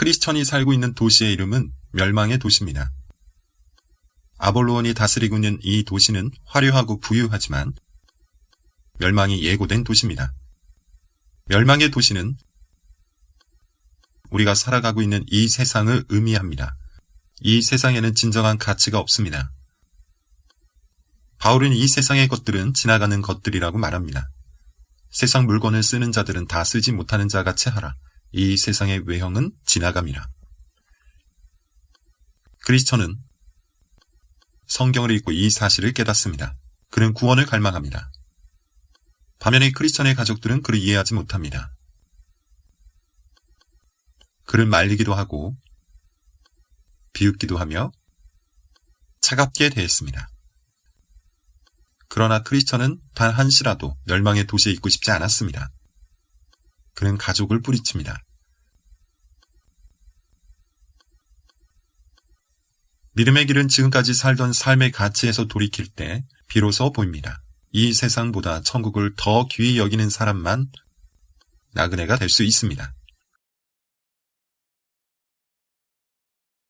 크리스천이 살고 있는 도시의 이름은 멸망의 도시입니다. 아볼로온이 다스리고 있는 이 도시는 화려하고 부유하지만 멸망이 예고된 도시입니다. 멸망의 도시는 우리가 살아가고 있는 이 세상을 의미합니다. 이 세상에는 진정한 가치가 없습니다. 바울은 이 세상의 것들은 지나가는 것들이라고 말합니다. 세상 물건을 쓰는 자들은 다 쓰지 못하는 자 같이 하라. 이 세상의 외형은 지나감이라. 크리스천은 성경을 읽고 이 사실을 깨닫습니다. 그는 구원을 갈망합니다. 반면에 크리스천의 가족들은 그를 이해하지 못합니다. 그를 말리기도 하고 비웃기도 하며 차갑게 대했습니다. 그러나 크리스천은 단 한시라도 멸망의 도시에 있고 싶지 않았습니다. 그는 가족을 뿌리칩니다. 믿음의 길은 지금까지 살던 삶의 가치에서 돌이킬 때 비로소 보입니다. 이 세상보다 천국을 더 귀히 여기는 사람만 나그네가 될 수 있습니다.